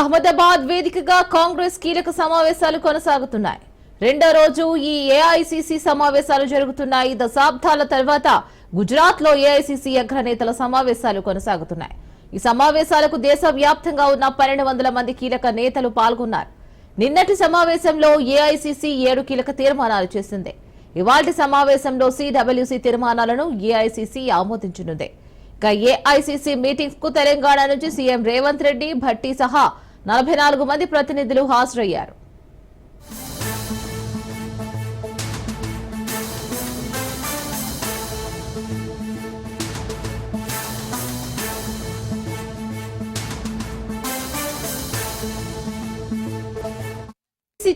అహ్మదాబాద్ వేదికగా కాంగ్రెస్ కీలక సమావేశాలు కొనసాగుతున్నాయి. రెండో రోజు ఈ ఏఐసిసి సమావేశాలు జరుగుతున్నాయి. దశాబ్దాల తర్వాత గుజరాత్లో ఏఐసిసి అగ్రనేతల సమావేశాలు కొనసాగుతున్నాయి. ఈ సమావేశాలకు దేశవ్యాప్తంగా ఉన్న పన్నెండు వందల మంది కీలక నేతలు పాల్గొన్నారు. నిన్నటి సమావేశంలో ఏఐసిసి ఏడు కీలక తీర్మానాలు చేసింది. ఇవాల్టి సమావేశంలో సిడబ్ల్యూసి తీర్మానాలను ఏఐసిసి ఆమోదించనుంది. ఇక ఏఐసిసి మీటింగ్స్కు తెలంగాణ నుంచి సీఎం రేవంత్ రెడ్డి భట్టి సహా నలభై నాలుగు మంది ప్రతినిధులు హాజరయ్యారు.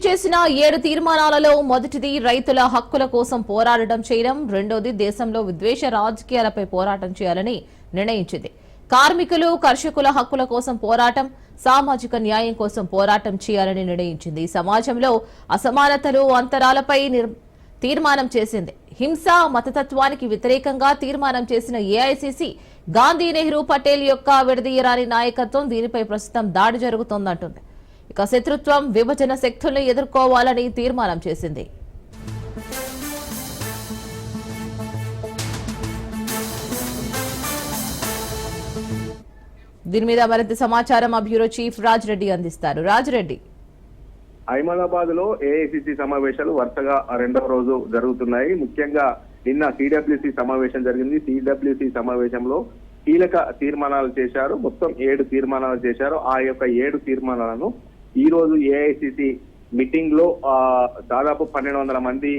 చేసిన ఏడు తీర్మానాలలో మొదటిది రైతుల హక్కుల కోసం పోరాడటం చేయడం రెండోది దేశంలో విద్వేష రాజకీయాలపై పోరాటం చేయాలని నిర్ణయించింది. కార్మికులు కర్షకుల హక్కుల కోసం పోరాటం సామాజిక న్యాయం కోసం పోరాటం చేయాలని నిర్ణయించింది. సమాజంలో అసమానతలు అంతరాలపై తీర్మానం చేసింది. హింస మతతత్వానికి వ్యతిరేకంగా తీర్మానం చేసిన ఏఐసిసి గాంధీ నెహ్రూ పటేల్ యొక్క విడదీయరాని నాయకత్వం దీనిపై ప్రస్తుతం దాడి జరుగుతోందంటుంది. ఇక శత్రుత్వం విభజన శక్తుల్ని ఎదుర్కోవాలని తీర్మానం చేసింది. దీని మీద మరింత సమాచారం మా బ్యూరో చీఫ్ రాజ్ రెడ్డి అందిస్తారు. రాజ్ రెడ్డి అహ్మదాబాద్లో ఏఐసిసి సమావేశాలు వరుసగా రెండవ రోజు జరుగుతున్నాయి. ముఖ్యంగా నిన్న సిడబ్ల్యూసి సమావేశం జరిగింది. సిడబ్ల్యూసి సమావేశంలో కీలక తీర్మానాలు చేశారు. మొత్తం ఏడు తీర్మానాలు చేశారు. ఆ యొక్క ఏడు తీర్మానాలను ఈ రోజు ఏఐసిసి మీటింగ్లో ఆ, దాదాపు పన్నెండు వందల మంది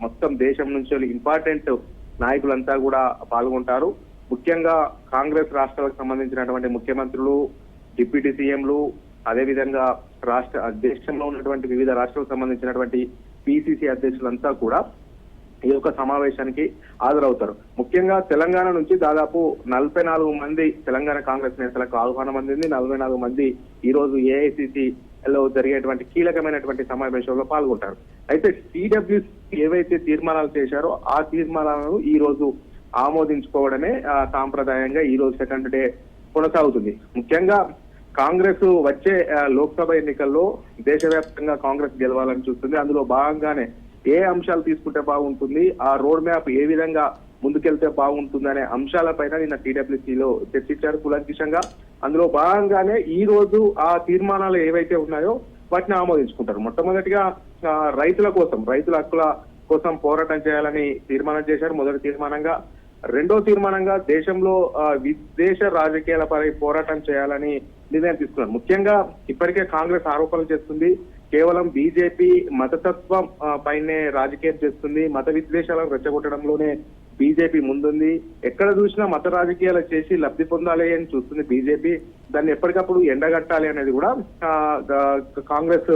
మొత్తం దేశం నుంచి ఇంపార్టెంట్ నాయకులంతా కూడా పాల్గొంటారు. ముఖ్యంగా కాంగ్రెస్ రాష్ట్రాలకు సంబంధించినటువంటి ముఖ్యమంత్రులు డిప్యూటీ సీఎంలు అదేవిధంగా రాష్ట్ర దేశంలో ఉన్నటువంటి వివిధ రాష్ట్రాలకు సంబంధించినటువంటి పిసిసి అధ్యక్షులంతా కూడా ఈ యొక్క సమావేశానికి హాజరవుతారు. ముఖ్యంగా తెలంగాణ నుంచి దాదాపు నలభై నాలుగు మంది తెలంగాణ కాంగ్రెస్ నేతలకు ఆహ్వానం అందింది. నలభై నాలుగు మంది ఈ రోజు ఏఐసిసి లో జరిగేటువంటి కీలకమైనటువంటి సమావేశంలో పాల్గొంటారు. అయితే సిడబ్ల్యూసి ఏవైతే తీర్మానాలు చేశారో ఆ తీర్మానాలను ఈ రోజు ఆమోదించుకోవడమే ఆ, సాంప్రదాయంగా ఈ రోజు సెకండ్ డే కొనసాగుతుంది. ముఖ్యంగా కాంగ్రెస్ వచ్చే లోక్సభ ఎన్నికల్లో దేశవ్యాప్తంగా కాంగ్రెస్ గెలవాలని చూస్తుంది. అందులో భాగంగానే ఏ అంశాలు తీసుకుంటే బాగుంటుంది ఆ రోడ్ మ్యాప్ ఏ విధంగా ముందుకెళ్తే బాగుంటుందనే అంశాలపైన నిన్న టీడబ్ల్యూసీలో చర్చించారు కులంకిషంగా అందులో భాగంగానే ఈ రోజు ఆ తీర్మానాలు ఏవైతే ఉన్నాయో వాటిని ఆమోదించుకుంటారు. మొట్టమొదటిగా రైతుల కోసం రైతుల హక్కుల కోసం పోరాటం చేయాలని తీర్మానం చేశారు. మొదటి తీర్మానంగా రెండో తీర్మానంగా దేశంలో విదేశ విదేశ రాజకీయాలపై పోరాటం చేయాలని నిర్ణయం తీసుకున్నారు. ముఖ్యంగా ఇప్పటికే కాంగ్రెస్ ఆరోపణలు చేస్తుంది. కేవలం బీజేపీ మతతత్వం పైనే రాజకీయం చేస్తుంది. మత విద్వేషాలను రెచ్చగొట్టడంలోనే బీజేపీ ముందుంది. ఎక్కడ చూసినా మత రాజకీయాలు చేసి లబ్ధి పొందాలి అని చూస్తుంది బీజేపీ. దాన్ని ఎప్పటికప్పుడు ఎండగట్టాలి అనేది కూడా కాంగ్రెస్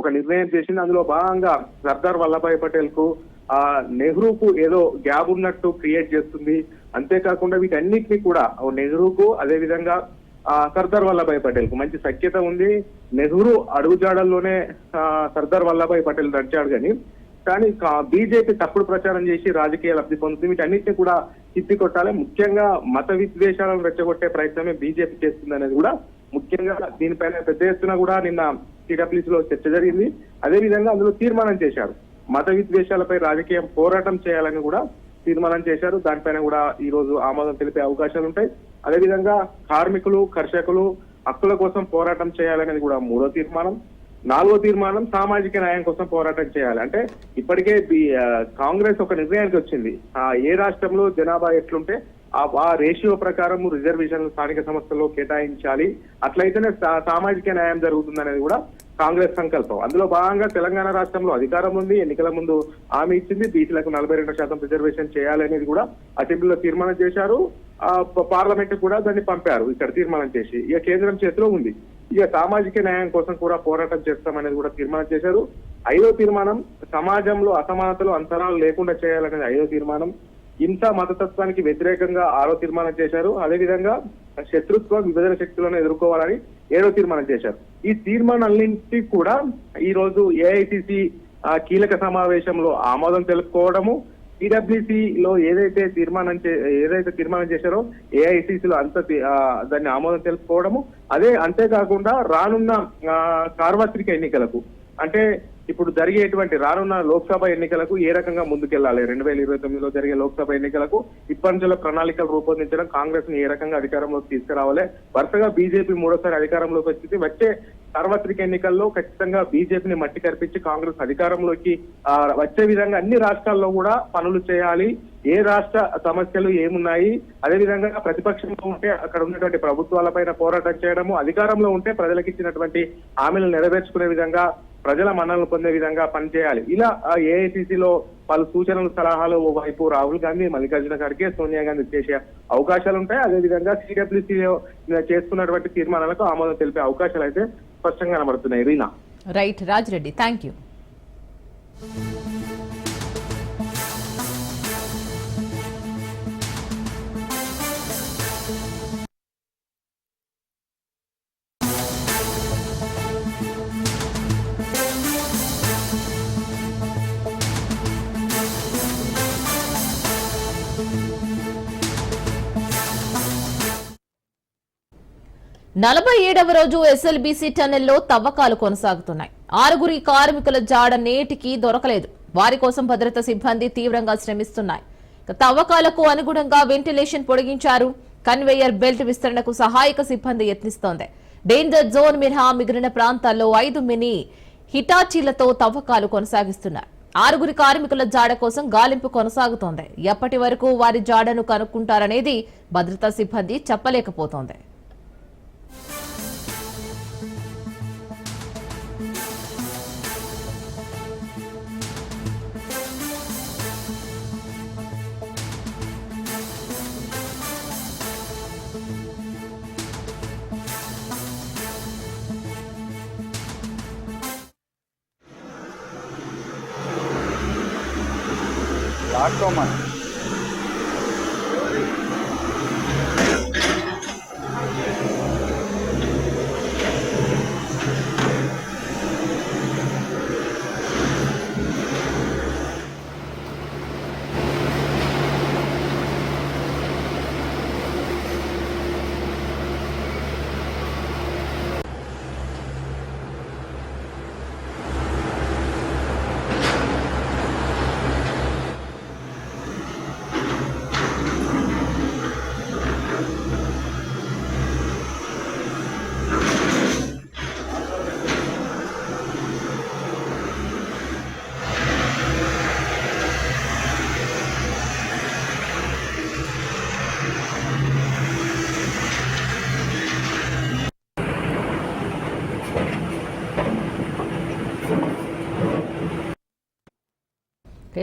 ఒక నిర్ణయం చేసింది. అందులో భాగంగా సర్దార్ వల్లభాయ్ పటేల్కు ఆ నెహ్రూకు ఏదో గ్యాబ్ ఉన్నట్టు క్రియేట్ చేస్తుంది. అంతేకాకుండా వీటన్నిటిని కూడా నెహ్రూకు అదే విధంగా ఆ సర్దార్ వల్లభాయ్ పటేల్కు మంచి సఖ్యత ఉంది. నెహ్రూ అడుగుజాడల్లోనే ఆ, సర్దార్ వల్లభాయ్ పటేల్ నడిచాడు కానీ కానీ బీజేపీ తప్పుడు ప్రచారం చేసి రాజకీయ లబ్ధి పొందుతుంది. వీటన్నిటిని కూడా తిప్పికొట్టాలి. ముఖ్యంగా మత విద్వేషాలను రెచ్చగొట్టే ప్రయత్నమే బీజేపీ చేస్తుంది అనేది కూడా ముఖ్యంగా దీనిపైన పెద్ద ఎత్తున కూడా నిన్న TWC లో చర్చ జరిగింది. అదే విధంగా అందులో తీర్మానం చేశారు. మత విద్వేషాలపై రాజకీయం పోరాటం చేయాలని కూడా తీర్మానం చేశారు. దానిపైన కూడా ఈ రోజు ఆమోదం తెలిపే అవకాశాలు ఉంటాయి. అదేవిధంగా కార్మికులు కర్షకులు హక్కుల కోసం పోరాటం చేయాలనేది కూడా మూడో తీర్మానం. నాలుగో తీర్మానం సామాజిక న్యాయం కోసం పోరాటం చేయాలి. అంటే ఇప్పటికే బి- కాంగ్రెస్ ఒక నిర్ణయానికి వచ్చింది. ఆ, ఏ రాష్ట్రంలో జనాభా ఎట్లుంటే ఆ రేషియో ప్రకారం రిజర్వేషన్లు స్థానిక సంస్థల్లో కేటాయించాలి. అట్లయితేనే సా- సామాజిక న్యాయం జరుగుతుందనేది కూడా కాంగ్రెస్ సంకల్పం. అందులో భాగంగా తెలంగాణ రాష్ట్రంలో అధికారం ఉంది ఎన్నికల ముందు హామీ ఇచ్చింది బీసీలకు నలభై రెండు శాతం రిజర్వేషన్ చేయాలనేది కూడా అసెంబ్లీలో తీర్మానం చేశారు. ఆ పార్లమెంట్ కూడా దాన్ని పంపారు ఇక్కడ తీర్మానం చేసి. ఇక కేంద్రం చేతిలో ఉంది. ఇక సామాజిక న్యాయం కోసం కూడా పోరాటం చేస్తామనేది కూడా తీర్మానం చేశారు. ఐదో తీర్మానం సమాజంలో అసమానతలు అంతరాలు లేకుండా చేయాలనేది ఐదో తీర్మానం. హింస మతతత్వానికి వ్యతిరేకంగా ఆరో తీర్మానం చేశారు. అదేవిధంగా శత్రుత్వ విభజన శక్తులను ఎదుర్కోవాలని ఏడో తీర్మానం చేశారు. ఈ తీర్మానాలన్నింటి కూడా ఈ రోజు ఏఐసిసి కీలక సమావేశంలో ఆమోదం తెలుపుకోవడము PWC లో ఏదైతే తీర్మానం చే- ఏదైతే తీర్మానం చేశారో ఏఐసిసి లో అంత దాన్ని ఆమోదం తెలుసుకోవడము అదే అంతేకాకుండా రానున్న సార్వత్రిక ఎన్నికలకు అంటే ఇప్పుడు జరిగేటువంటి రానున్న లోక్సభ ఎన్నికలకు ఏ రకంగా ముందుకెళ్ళాలి రెండు వేల ఇరవై తొమ్మిదిలో జరిగే లోక్సభ ఎన్నికలకు ఇప్పటి ప్రణాళికలు రూపొందించడం కాంగ్రెస్ని ఏ రకంగా అధికారంలోకి తీసుకురావాలి? వరుసగా బీజేపీ మూడోసారి అధికారంలోకి వచ్చింది. వచ్చే సార్వత్రిక ఎన్నికల్లో ఖచ్చితంగా బీజేపీని మట్టి కరిపించి కాంగ్రెస్ అధికారంలోకి వచ్చే విధంగా అన్ని రాష్ట్రాల్లో కూడా పనులు చేయాలి. ఏ రాష్ట్ర సమస్యలు ఏమున్నాయి? అదేవిధంగా ప్రతిపక్షంలో ఉంటే అక్కడ ఉన్నటువంటి ప్రభుత్వాలపైన పోరాటం చేయడము అధికారంలో ఉంటే ప్రజలకు ఇచ్చినటువంటి హామీలు నెరవేర్చుకునే విధంగా ప్రజల మన్ననలు పొందే విధంగా పనిచేయాలి. ఇలా ఏఐసిసిలో పలు సూచనలు సలహాలు వైపు రాహుల్ గాంధీ మల్లికార్జున ఖర్గే సోనియా గాంధీ చేసే అవకాశాలు ఉంటాయి అదేవిధంగా సిడబ్ల్యూసీలో చేస్తున్నటువంటి తీర్మానాలకు ఆమోదం తెలిపే అవకాశాలు అయితే స్పష్టంగా కనబడుతున్నాయి. Reena. Right Rajireddy thank you నలభై ఏడవ రోజు ఎస్ఎల్బీసీ టన్నెల్లో తవ్వకాలు కొనసాగుతున్నాయి. ఆరుగురి కార్మికుల జాడ నేటికి దొరకలేదు. వారి కోసం భద్రతా సిబ్బంది తీవ్రంగా శ్రమిస్తున్నాయి. తవ్వకాలకు అనుగుణంగా వెంటిలేషన్ పొడిగించారు. కన్వేయర్ బెల్ట్ విస్తరణకు సహాయక సిబ్బంది యత్నిస్తోంది. డేంజర్ జోన్ మినహా మిగిలిన ప్రాంతాల్లో ఐదు మినీ హిటాచీలతో తవ్వకాలు కొనసాగిస్తున్నారు. ఆరుగురి కార్మికుల జాడ కోసం గాలింపు కొనసాగుతోంది. ఎప్పటి వరకు వారి జాడను కనుక్కుంటారనేది భద్రతా సిబ్బంది చెప్పలేకపోతోంది.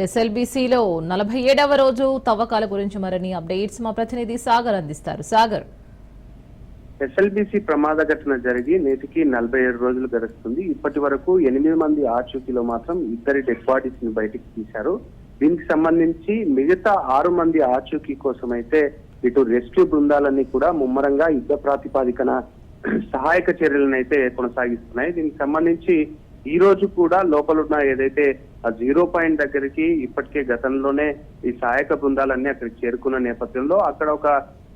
ఎస్ఎల్బీసీలో నలభై ఏడవ రోజు తవ్వకాల గురించి మరిన్ని అప్డేట్స్ మా ప్రతినిధి సాగర్ అందిస్తారు. సాగర్. ఎస్ఎల్బిసి ప్రమాద ఘటన జరిగి నేటికి నలభై ఏడు రోజులు గడుస్తుంది. ఇప్పటి వరకు ఎనిమిది మంది ఆచూకీలో మాత్రం ఇద్దరి డెడ్ బాడీస్ని బయటికి తీశారు. దీనికి సంబంధించి మిగతా ఆరు మంది ఆచూకీ కోసం అయితే ఇటు రెస్క్యూ బృందాలన్నీ కూడా ముమ్మరంగా యుద్ధ ప్రాతిపాదికన సహాయక చర్యలను అయితే కొనసాగిస్తున్నాయి. దీనికి సంబంధించి ఈ రోజు కూడా లోపలున్న ఏదైతే ఆ జీరో పాయింట్ దగ్గరికి ఇప్పటికే గతంలోనే ఈ సహాయక బృందాలన్నీ అక్కడికి చేరుకున్న నేపథ్యంలో అక్కడ ఒక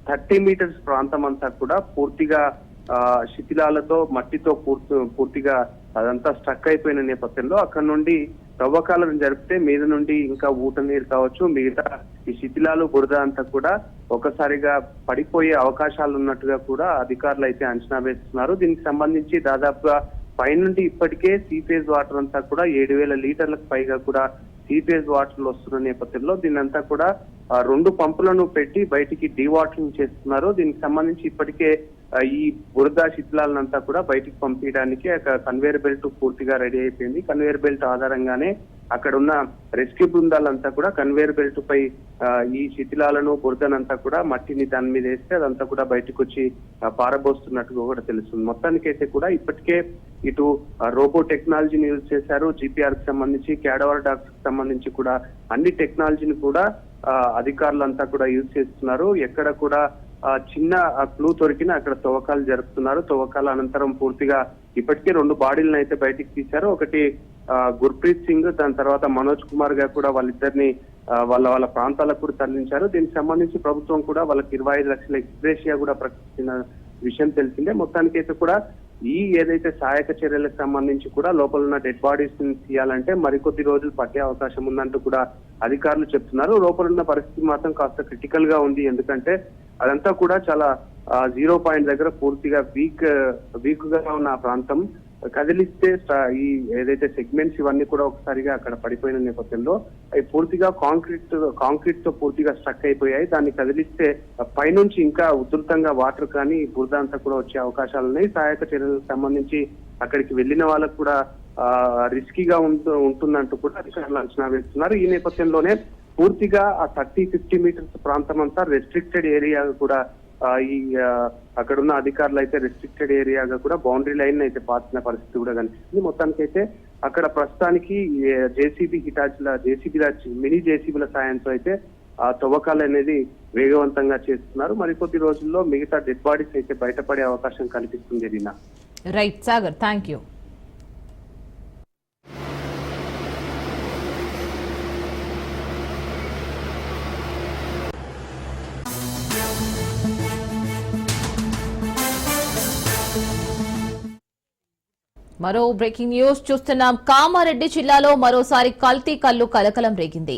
థర్టీ మీటర్స్ ప్రాంతం అంతా కూడా పూర్తిగా ఆ, శిథిలాలతో మట్టితో పూర్తి పూర్తిగా అదంతా స్టక్ అయిపోయిన నేపథ్యంలో అక్కడ నుండి తవ్వకాలను జరిపితే మీద నుండి ఇంకా ఊట నీరు కావచ్చు మిగతా ఈ శిథిలాలు బురద అంతా కూడా ఒకసారిగా పడిపోయే అవకాశాలు ఉన్నట్టుగా కూడా అధికారులు అయితే అంచనా వేస్తున్నారు. దీనికి సంబంధించి దాదాపుగా పైనుండి ఇప్పటికే సీపేజ్ వాటర్ అంతా కూడా ఏడు వేల లీటర్లకు పైగా కూడా సీపేజ్ వాటర్లు వస్తున్న నేపథ్యంలో దీనంతా కూడా రెండు పంపులను పెట్టి బయటికి డీవాటరింగ్ చేస్తున్నారు. దీనికి సంబంధించి ఇప్పటికే ఈ బురద శిథిలాలనంతా కూడా బయటికి పంపించడానికి కన్వేయర్ బెల్ట్ పూర్తిగా రెడీ అయిపోయింది. కన్వేయర్ బెల్ట్ ఆధారంగానే అక్కడ ఉన్న రెస్క్యూ బృందాలంతా కూడా కన్వేయర్ బెల్ట్ పై ఈ శిథిలాలను బురదనంతా కూడా మట్టిని దాని మీద వేస్తే అదంతా కూడా బయటకు వచ్చి పారబోస్తున్నట్టుగా కూడా తెలుస్తుంది. మొత్తానికైతే కూడా ఇప్పటికే ఇటు రోబో టెక్నాలజీని యూజ్ చేశారు. జిపిఆర్కి సంబంధించి క్యాడవర్ డాక్స్కి సంబంధించి కూడా అన్ని టెక్నాలజీని కూడా అధికారులంతా కూడా యూజ్ చేస్తున్నారు. ఎక్కడ కూడా చిన్న క్లూ దొరికిన అక్కడ తవ్వకాలు జరుపుతున్నారు. తవ్వకాల అనంతరం పూర్తిగా ఇప్పటికే రెండు బాడీలను అయితే బయటికి తీశారు. ఒకటి గుర్ప్రీత్ సింగ్ దాని తర్వాత మనోజ్ కుమార్గా కూడా వాళ్ళిద్దరిని వాళ్ళ వాళ్ళ ప్రాంతాలకు కూడా తరలించారు. దీనికి సంబంధించి ప్రభుత్వం కూడా వాళ్ళకి ఇరవై ఐదు లక్షల ఎక్స్ప్రేషియా కూడా ప్రకటించిన విషయం తెలిసిందే. మొత్తానికైతే కూడా ఈ ఏదైతే సహాయక చర్యలకు సంబంధించి కూడా లోపల ఉన్న డెడ్ బాడీస్ని తీయాలంటే మరికొద్ది రోజులు పట్టే అవకాశం ఉందంటూ కూడా అధికారులు చెప్తున్నారు. లోపల ఉన్న పరిస్థితి మాత్రం కాస్త క్రిటికల్గా ఉంది. ఎందుకంటే అదంతా కూడా చాలా జీరో పాయింట్ దగ్గర పూర్తిగా వీక్ వీక్గా ఉన్న ప్రాంతం. కదిలిస్తే ఈ ఏదైతే సెగ్మెంట్స్ ఇవన్నీ కూడా ఒకసారిగా అక్కడ పడిపోయిన నేపథ్యంలో అవి పూర్తిగా కాంక్రీట్ కాంక్రీట్తో పూర్తిగా స్ట్రక్ అయిపోయాయి. దాన్ని కదిలిస్తే పైనుంచి ఇంకా ఉధృతంగా వాటర్ కానీ బురద అంతా కూడా వచ్చే అవకాశాలు ఉన్నాయి. సహాయక చర్యలకు సంబంధించి అక్కడికి వెళ్ళిన వాళ్ళకు కూడా రిస్కీగా ఉంటూ ఉంటుందంటూ కూడా అధికారులు అంచనా వేస్తున్నారు. ఈ నేపథ్యంలోనే పూర్తిగా ఆ థర్టీ ఫిఫ్టీ మీటర్స్ ప్రాంతం అంతా రెస్ట్రిక్టెడ్ ఏరియా కూడా ఈ అక్కడ అక్కడున్న అధికారులు అయితే రెస్ట్రిక్టెడ్ ఏరియాగా కూడా బౌండరీ లైన్ అయితే పాతిన పరిస్థితి కూడా కనిపిస్తుంది. మొత్తానికి అయితే అక్కడ ప్రస్తుతానికి జేసీబీ హిటాచ్ల జేసీబీల మినీ జేసీబీల సాయంతో అయితే ఆ తవ్వకాలు అనేది వేగవంతంగా చేస్తున్నారు. మరికొద్ది రోజుల్లో మిగతా డెడ్ బాడీస్ అయితే బయటపడే అవకాశం కనిపిస్తుంది Reena. Right Sagar thank you మరో బ్రేకింగ్ న్యూస్ చూస్తున్నాం. కామారెడ్డి జిల్లాలో మరోసారి కల్తీ కల్లు కలకలం రేగింది.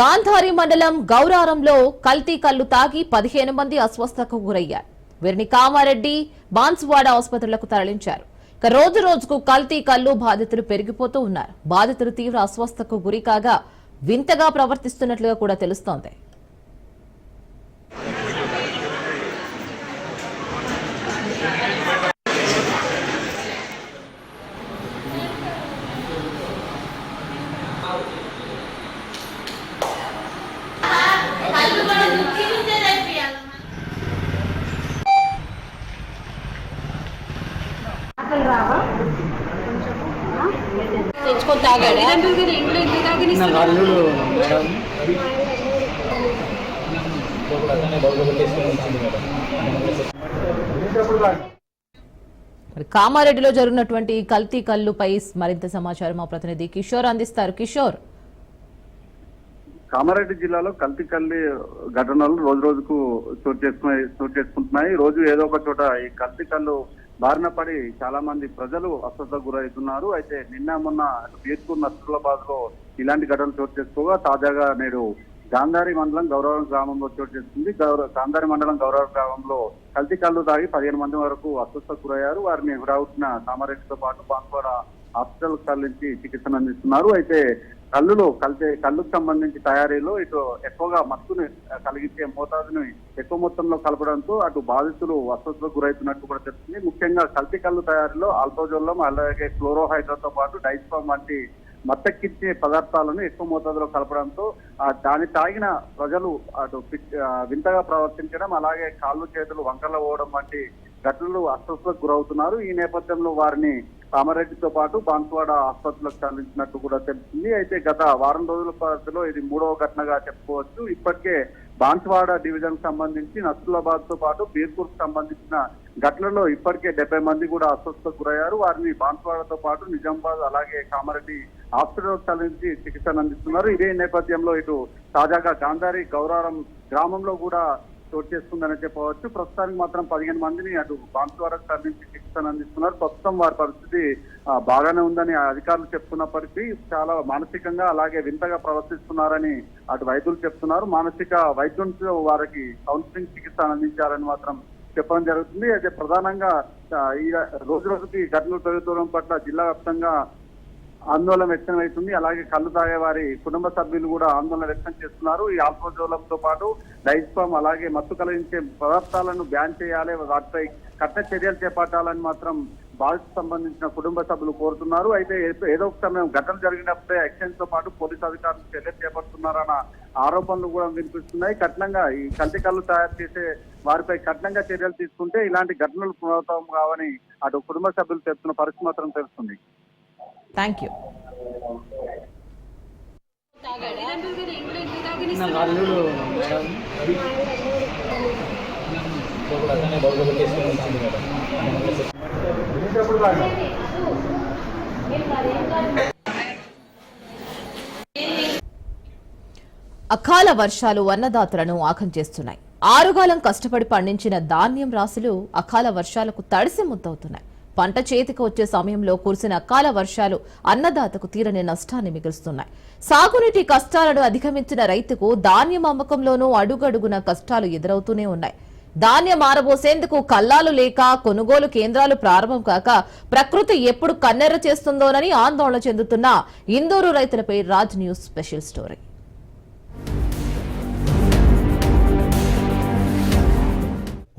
గాంధారి మండలం గౌరారంలో కల్తీ కల్లు తాగి పదిహేను మంది అస్వస్థకు గురయ్యారు. వీరిని కామారెడ్డి బాన్సువాడ ఆసుపత్రులకు తరలించారు. ఇక రోజు రోజుకు కల్తీ కల్లు బాధితులు పెరిగిపోతూ ఉన్నారు. బాధితులు తీవ్ర అస్వస్థకు గురి కాగా వింతగా ప్రవర్తిస్తున్నట్లుగా కూడా తెలుస్తోంది. తాగాడా మరి కామారెడ్డిలో జరిగినటువంటి కల్తీ కల్లుపై మరింత సమాచారం మా ప్రతినిధి కిషోర్ అందిస్తారు. కిషోర్. కామారెడ్డి జిల్లాలో కల్తీ కల్లి ఘటనలు రోజు రోజుకు చోటు చేసుకున్నాయి చోటు చేసుకుంటున్నాయి. రోజు ఏదో ఒక చోట ఈ కల్తీ కళ్ళు బారిన పడి చాలా మంది ప్రజలు అస్వస్థ గురవుతున్నారు. అయితే నిన్న మొన్న బీర్పూర్ నర్సులాబాద్లో ఇలాంటి ఘటనలు చోటు చేసుకోగా తాజాగా నేడు గాంధారి మండలం గౌరవం గ్రామంలో చోటు చేసుకుంది. గౌరవ గాంధారి మండలం గౌరవ గ్రామంలో కల్తీ కళ్ళు తాగి పదిహేను మంది వరకు అస్వస్థ గురయ్యారు. వారిని హురావుతున్న కామారెడ్డితో పాటు బాన్స్వాడ హాస్పిటల్ తరలించి చికిత్సను అందిస్తున్నారు. అయితే కళ్ళులో కలిసే కళ్ళుకు సంబంధించి తయారీలో ఇటు ఎక్కువగా మత్తుని కలిగించే మోతాదుని ఎక్కువ మొత్తంలో కలపడంతో అటు బాధితులు అస్వస్థతకు గురవుతున్నట్టు కూడా తెలుస్తుంది. ముఖ్యంగా కల్తీ కళ్ళు తయారీలో ఆల్కోజోలం అలాగే క్లోరోహైడ్రోతో పాటు డైస్పామ్ వంటి మత్తెక్కించే పదార్థాలను ఎక్కువ మోతాదులో కలపడంతో దాన్ని తాగిన ప్రజలు అటు వింతగా ప్రవర్తించడం అలాగే కాళ్ళు చేతులు వంకర్లు పోవడం వంటి ఘటనలు అస్వస్థతకు గురవుతున్నారు. ఈ నేపథ్యంలో వారిని కామారెడ్డితో పాటు బాన్సువాడ ఆసుపత్రులకు తరలించినట్టు కూడా తెలిసింది అయితే గత వారం రోజుల పరిధిలో ఇది మూడవ ఘటనగా చెప్పుకోవచ్చు. ఇప్పటికే బాన్సువాడ డివిజన్ సంబంధించి నసులాబాద్తో పాటు బీర్పూర్ సంబంధించిన ఘటనలో ఇప్పటికే డెబ్బై మంది కూడా అస్వస్థతకు గురయ్యారు. వారిని బాన్సువాడతో పాటు నిజామాబాద్ అలాగే కామారెడ్డి హాస్పిటల్ తరలించి చికిత్సను అందిస్తున్నారు. ఇదే నేపథ్యంలో ఇటు తాజాగా గాంధారి గౌరారం గ్రామంలో కూడా చోటు చేసుకుందని చెప్పవచ్చు. ప్రస్తుతానికి మాత్రం పదిహేను మందిని అటు బాన్సువాడకు తరలించి చికిత్సను అందిస్తున్నారు. ప్రస్తుతం వారి పరిస్థితి బాగానే ఉందని ఆ అధికారులు చెప్తున్నప్పటికీ చాలా మానసికంగా అలాగే వింతగా ప్రవర్తిస్తున్నారని అటు వైద్యులు చెప్తున్నారు. మానసిక వైద్యులతో వారికి కౌన్సిలింగ్ చికిత్స అందించాలని మాత్రం చెప్పడం జరుగుతుంది. అయితే ప్రధానంగా ఈ రోజు రోజుకి ఘటనలు పెరుగుతుండడం పట్ల జిల్లా వ్యాప్తంగా ఆందోళన వ్యక్తం అవుతుంది. అలాగే కళ్ళు తాగే వారి కుటుంబ సభ్యులు కూడా ఆందోళన వ్యక్తం చేస్తున్నారు. ఈ ఆల్కోజోలంతో పాటు డైస్పామ్ అలాగే మత్తు కలిగించే పదార్థాలను బ్యాన్ చేయాలి. వాటిపై కఠిన చర్యలు చేపట్టాలని మాత్రం బాధిత సంబంధించిన కుటుంబ సభ్యులు కోరుతున్నారు. అయితే ఏదో ఒక సమయం ఘటన జరిగినప్పుడే ఎక్సైజ్తో పాటు పోలీసు అధికారులు చర్యలు చేపడుతున్నారన్న ఆరోపణలు కూడా వినిపిస్తున్నాయి. కఠినంగా ఈ కంటి కళ్ళు తయారు చేసే వారిపై కఠినంగా చర్యలు తీసుకుంటే ఇలాంటి ఘటనలు పునరావృతం కావని అటు కుటుంబ సభ్యులు చెప్తున్న పరిస్థితి మాత్రం తెలుస్తుంది. థ్యాంక్ యూ అకాల వర్షాలు అన్నదాతలను ఆఖం చేస్తున్నాయి. ఆరుగాలం కష్టపడి పండించిన ధాన్యం రాసులు అకాల వర్షాలకు తడిసి ముద్దవుతున్నాయి. పంట చేతికి వచ్చే సమయంలో కురిసిన అకాల వర్షాలు అన్నదాతకు తీరని నష్టాన్ని మిగులుస్తున్నాయి. సాగునీటి కష్టాలను అధిగమించిన రైతుకు ధాన్యం అమ్మకంలోనూ అడుగడుగున కష్టాలు ఎదురవుతూనే ఉన్నాయి. ధాన్యం ఆరబోసేందుకు కల్లాలు లేక కొనుగోలు కేంద్రాలు ప్రారంభం కాక ప్రకృతి ఎప్పుడు కన్నెర్ర చేస్తుందోనని ఆందోళన చెందుతున్న ఇందూరు రైతులపై రాజ్ న్యూస్ స్పెషల్ స్టోరీ.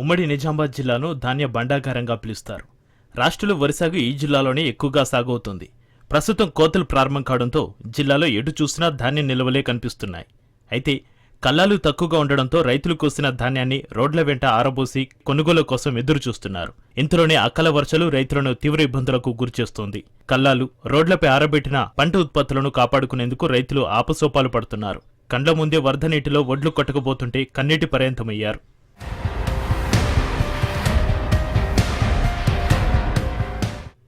ఉమ్మడి నిజామాబాద్ జిల్లాను ధాన్య బండాగారంగా పిలుస్తారు. రాష్ట్రంలో వరి సాగు ఈ జిల్లాలోనే ఎక్కువగా సాగవుతుంది. ప్రస్తుతం కోతలు ప్రారంభం కావడంతో జిల్లాలో ఎటు చూసినా ధాన్యం నిల్వలే కనిపిస్తున్నాయి. అయితే కల్లాలు తక్కువగా ఉండడంతో రైతులు కోసిన ధాన్యాన్ని రోడ్ల వెంట ఆరబోసి కొనుగోలు కోసం ఎదురు చూస్తున్నారు. ఇంతలోనే అకల వర్షాలు రైతులను తీవ్ర ఇబ్బందులకు గురిచేస్తోంది. కల్లాలు రోడ్లపై ఆరబెట్టిన పంట ఉత్పత్తులను కాపాడుకునేందుకు రైతులు ఆపసోపాలు పడుతున్నారు. కండ్ల ముందే వరద నీటిలో ఒడ్లు కొట్టకపోతుంటే కన్నీటి పర్యంతమయ్యారు.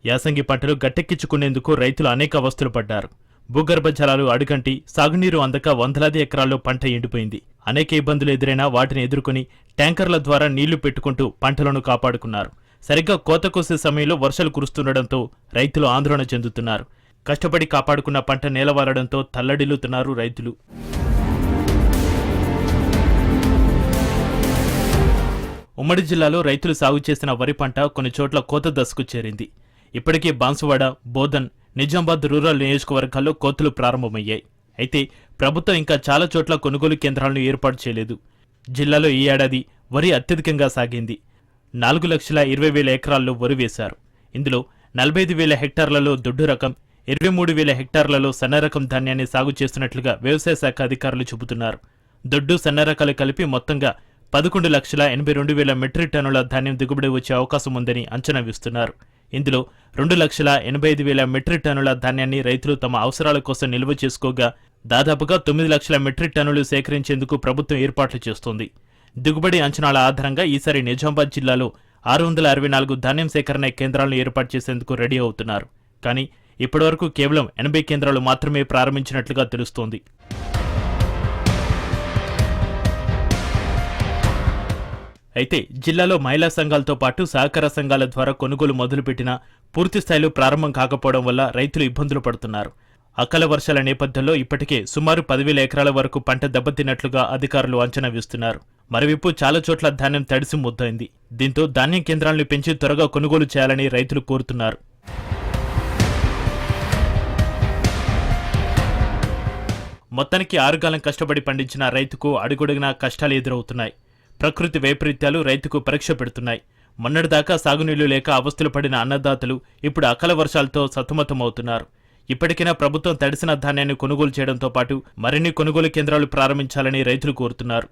యాసంగి పంటలు గట్టెక్కించుకునేందుకు రైతులు అనేక అవస్థలు పడ్డారు. భూగర్భ జలాలు అడుగంటి సాగునీరు అందక వందలాది ఎకరాల్లో పంట ఎండిపోయింది. అనేక ఇబ్బందులు ఎదురైనా వాటిని ఎదుర్కొని ట్యాంకర్ల ద్వారా నీళ్ళు పెట్టుకుంటూ పంటలను కాపాడుకున్నారు. సరిగ్గా కోత కోసే సమయంలో వర్షాలు కురుస్తుండటంతో రైతులు ఆందోళన చెందుతున్నారు. కష్టపడి కాపాడుకున్న పంట నేలవారడంతో తల్లడిల్లుతున్నారు రైతులు. ఉమ్మడి జిల్లాలో రైతులు సాగు చేసిన వరి పంట కొన్ని చోట్ల కోత దశకు చేరింది. ఇప్పటికే బాన్సువాడ బోధన్ నిజామాబాద్ రూరల్ నియోజకవర్గాల్లో కోతులు ప్రారంభమయ్యాయి. అయితే ప్రభుత్వం ఇంకా చాలా చోట్ల కొనుగోలు కేంద్రాలను ఏర్పాటు చేయలేదు. జిల్లాలో ఈ ఏడాది వరి అత్యధికంగా సాగింది. నాలుగు లక్షల ఇరవై వేల ఎకరాల్లో వరి వేశారు. ఇందులో నలభై ఐదు వేల హెక్టార్లలో దొడ్డు రకం ఇరవై మూడు వేల హెక్టార్లలో సన్నరకం ధాన్యాన్ని సాగు చేస్తున్నట్లుగా వ్యవసాయ శాఖ అధికారులు చెబుతున్నారు. దొడ్డు సన్న రకాలు కలిపి మొత్తంగా పదకొండు లక్షల ఎనభై రెండు వేల మెట్రిక్ టన్నుల ధాన్యం దిగుబడి వచ్చే అవకాశం ఉందని అంచనా వేస్తున్నారు. ఇందులో రెండు లక్షల ఎనభై ఐదు వేల మెట్రిక్ టన్నుల ధాన్యాన్ని రైతులు తమ అవసరాల కోసం నిల్వ చేసుకోగా దాదాపుగా తొమ్మిది లక్షల మెట్రిక్ టన్నులు సేకరించేందుకు ప్రభుత్వం ఏర్పాట్లు చేస్తోంది. దిగుబడి అంచనాల ఆధారంగా ఈసారి నిజామాబాద్ జిల్లాలో ఆరు వందల అరవై నాలుగు ధాన్యం సేకరణ కేంద్రాలను ఏర్పాటు చేసేందుకు రెడీ అవుతున్నారు. కానీ ఇప్పటివరకు కేవలం ఎనభై కేంద్రాలు మాత్రమే ప్రారంభించినట్లుగా తెలుస్తోంది. అయితే జిల్లాలో మహిళా సంఘాలతో పాటు సహకార సంఘాల ద్వారా కొనుగోలు మొదలుపెట్టినా పూర్తిస్థాయిలో ప్రారంభం కాకపోవడం వల్ల రైతులు ఇబ్బందులు పడుతున్నారు. అకాల వర్షాల నేపథ్యంలో ఇప్పటికే సుమారు పదివేల ఎకరాల వరకు పంట దెబ్బతిన్నట్లుగా అధికారులు అంచనా వేస్తున్నారు. మరోవైపు చాలా చోట్ల ధాన్యం తడిసి ముద్దైంది. దీంతో ధాన్యం కేంద్రాలను పెంచి త్వరగా కొనుగోలు చేయాలని రైతులు కోరుతున్నారు. మొత్తానికి ఆరుగాలం కష్టపడి పండించిన రైతుకు అడుగడుగునా కష్టాలు ఎదురవుతున్నాయి. ప్రకృతి వైపరీత్యాలు రైతుకు పరీక్ష పెడుతున్నాయి. మొన్నటిదాకా సాగునీళ్ళు లేక అవస్థలు పడిన అన్నదాతలు ఇప్పుడు అకాల వర్షాలతో సతమతమవుతున్నారు. ఇప్పటికైనా ప్రభుత్వం తడిసిన ధాన్యాన్ని కొనుగోలు చేయడంతో పాటు మరిన్ని కొనుగోలు కేంద్రాలు ప్రారంభించాలని రైతులు కోరుతున్నారు.